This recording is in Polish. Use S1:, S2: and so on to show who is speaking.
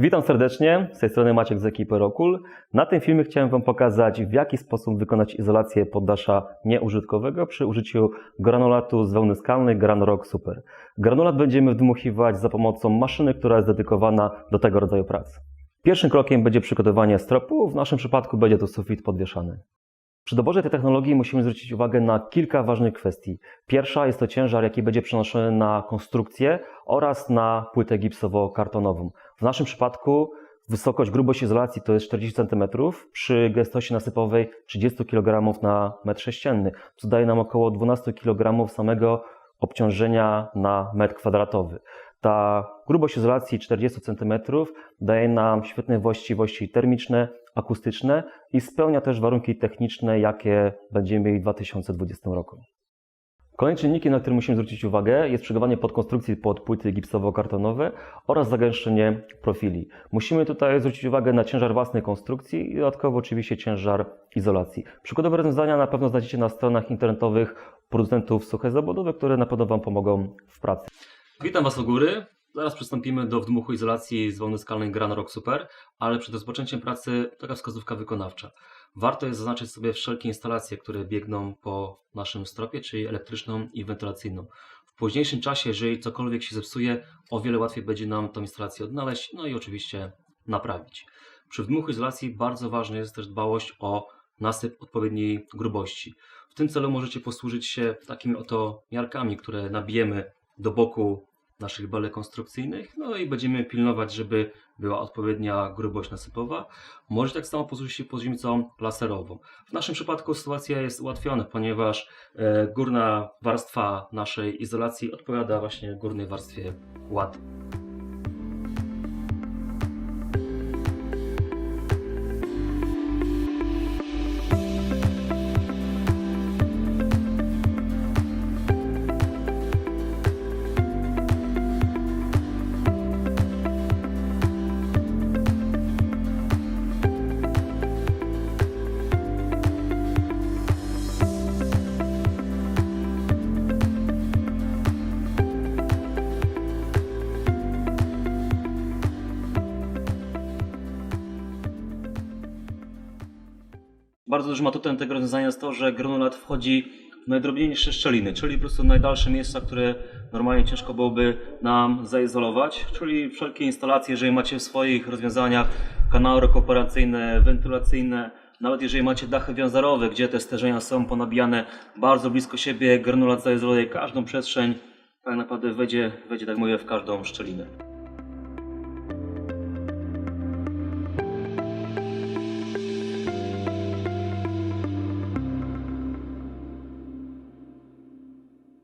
S1: Witam serdecznie, z tej strony Maciek z ekipy Rokul. Na tym filmie chciałem Wam pokazać, w jaki sposób wykonać izolację poddasza nieużytkowego przy użyciu granulatu z wełny skalnej Granrock Super. Granulat będziemy wdmuchiwać za pomocą maszyny, która jest dedykowana do tego rodzaju prac. Pierwszym krokiem będzie przygotowanie stropu, w naszym przypadku będzie to sufit podwieszany. Przy doborze tej technologii musimy zwrócić uwagę na kilka ważnych kwestii. Pierwsza jest to ciężar, jaki będzie przenoszony na konstrukcję oraz na płytę gipsowo-kartonową. W naszym przypadku wysokość, grubość izolacji to jest 40 cm, przy gęstości nasypowej 30 kg na metr sześcienny, co daje nam około 12 kg samego obciążenia na metr kwadratowy. Ta grubość izolacji 40 cm daje nam świetne właściwości termiczne, akustyczne i spełnia też warunki techniczne, jakie będziemy mieli w 2020 roku. Kolejnym czynnikiem, na który musimy zwrócić uwagę, jest przygotowanie podkonstrukcji pod płyty gipsowo-kartonowe oraz zagęszczenie profili. Musimy tutaj zwrócić uwagę na ciężar własnej konstrukcji i dodatkowo oczywiście ciężar izolacji. Przykładowe rozwiązania na pewno znajdziecie na stronach internetowych producentów suche zawodowe, które na pewno Wam pomogą w pracy. Witam Was u góry. Zaraz przystąpimy do wdmuchu izolacji z wełny skalnej Granrock Super, ale przed rozpoczęciem pracy taka wskazówka wykonawcza. Warto jest zaznaczyć sobie wszelkie instalacje, które biegną po naszym stropie, czyli elektryczną i wentylacyjną. W późniejszym czasie, jeżeli cokolwiek się zepsuje, o wiele łatwiej będzie nam tą instalację odnaleźć, no i oczywiście naprawić. Przy wdmuchu izolacji bardzo ważna jest też dbałość o nasyp odpowiedniej grubości. W tym celu możecie posłużyć się takimi oto miarkami, które nabijemy do boku naszych belek konstrukcyjnych, no i będziemy pilnować, żeby była odpowiednia grubość nasypowa. Może tak samo posłużyć się poziomicą laserową. W naszym przypadku sytuacja jest ułatwiona, ponieważ e, górna warstwa naszej izolacji odpowiada właśnie górnej warstwie łaty. Bardzo dużym atutem tego rozwiązania jest to, że granulat wchodzi w najdrobniejsze szczeliny, czyli po prostu najdalsze miejsca, które normalnie ciężko byłoby nam zaizolować, czyli wszelkie instalacje, jeżeli macie w swoich rozwiązaniach kanały rekuperacyjne, wentylacyjne, nawet jeżeli macie dachy wiązarowe, gdzie te sterzenia są ponabijane bardzo blisko siebie, granulat zaizoluje każdą przestrzeń, tak naprawdę wejdzie, wejdzie tak mówię, w każdą szczelinę.